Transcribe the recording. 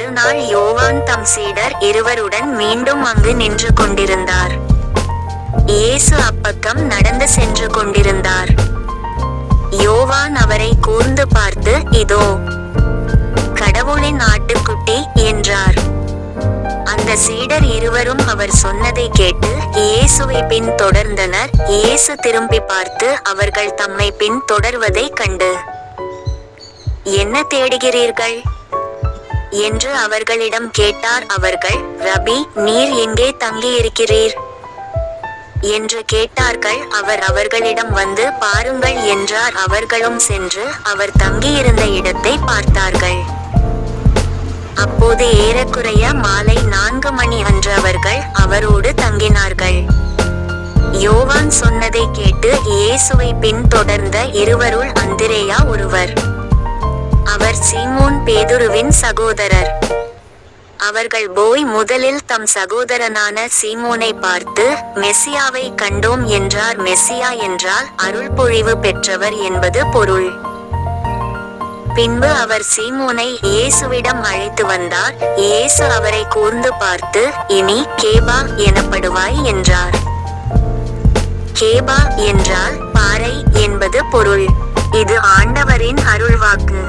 மறுநாள் யோவான் தம் சீடர் இருவருடன் மீண்டும் அங்கு நின்று கொண்டிருந்தார். இயேசு அப்பக்கம் நடந்து சென்று கொண்டிருந்தார். யோவான் அவரை கூர்ந்து பார்த்து இதோ கடவுளின் ஆட்டுக்குட்டி என்றார். அந்த சீடர் இருவரும் அவர் சொன்னதை கேட்டு இயேசுவை பின் தொடர்ந்தனர். இயேசு திரும்பி பார்த்து அவர்கள் தம்மை பின் தொடர்வதை கண்டு. என்ன தேடுகிறீர்கள்? என்று அவர்களிடம் கேட்டார் அவர்கள் ரபி நீர் எங்கே தங்கியிருக்கிறீர்? என்று கேட்டார்கள். அவர் அவர்களிடம் வந்து பாருங்கள் என்றார். அவர்களும் சென்று அவர் தங்கியிருந்த இடத்தை பார்த்தார்கள். அப்போது ஏறக்குறைய மாலை நான்கு மணி அன்று அவர்கள் அவரோடு தங்கினார்கள். யோவான் சொன்னதை கேட்டு இயேசுவை பின்தொடர்ந்த இருவருள் அந்திரேயா ஒருவர் அவர் சீமோன் பேதுருவின் சகோதரர். அவர்கள் போய் முதலில் தம் சகோதரனான சீமோனை பார்த்து மெசியாவை கண்டோம் என்றார் மெசியா என்றால் அருள் பொழிவு பெற்றவர் என்பது பொருள். பின்பு அவர் சீமோனை இயேசுவிடம் அழைத்து வந்தார். இயேசு அவரை கூர்ந்து பார்த்து இனி கேபா எனப்படுவாய் என்றார். கேபா என்றால் பாறை என்பது பொருள். இது ஆண்டவரின் அருள்வாக்கு.